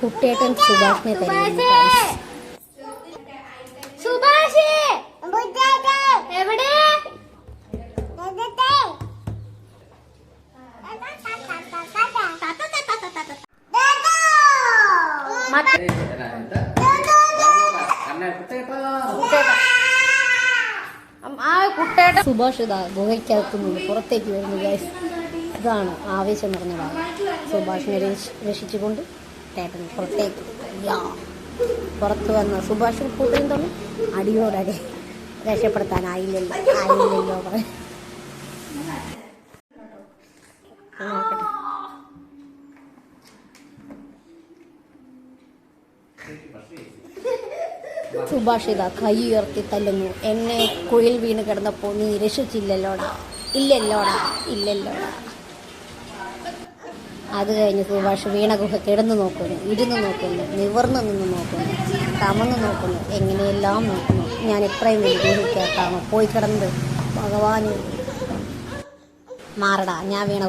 കുട്ടിയേട്ടൻ സുഭാഷിനെ തരുന്നു സുഭാഷ്! എവിടെ? മറ്റേ ആ കുട്ടേട്ടൻ സുഭാഷ് ഇതാ ഗുഹയ്ക്കകത്തുനിന്ന് പുറത്തേക്ക് വരുന്നു ഗൈസ് ഇതാണ് ആവേശം നിറഞ്ഞ ഭാഗം സുഭാഷിനെ രക്ഷിച്ചുകൊണ്ട് ടേട്ടൻ പുറത്തേക്ക് പുറത്ത് വന്ന സുഭാഷും കൂട്ടരും തമ്മിൽ അടിയോടടി രക്ഷപ്പെടുത്താനായില്ലല്ലോ ആയില്ലല്ലോ പറ- സുഭാഷിത കൈ ഉയർത്തി തല്ലുന്നു. എന്നെ കുഴിൽ വീണ് കിടന്നപ്പോൾ നീ രക്ഷിച്ചില്ലല്ലോടാ? ഇല്ലല്ലോടാ? ഇല്ലല്ലോടാ? അത് കഴിഞ്ഞ് സുഭാഷ് വീണ ഗുഹ കിടന്നു നോക്കുന്നു ഇരുന്ന് നോക്കുന്നു നിവർന്നു നിന്ന് നോക്കുന്നു തമന്ന് നോക്കുന്നു എങ്ങനെയെല്ലാം നോക്കുന്നു. ഞാൻ ഇത്രയും വലിയ പോയി കിടന്നത്. ഭഗവാന്. മാറടാ ഞാൻ വീണ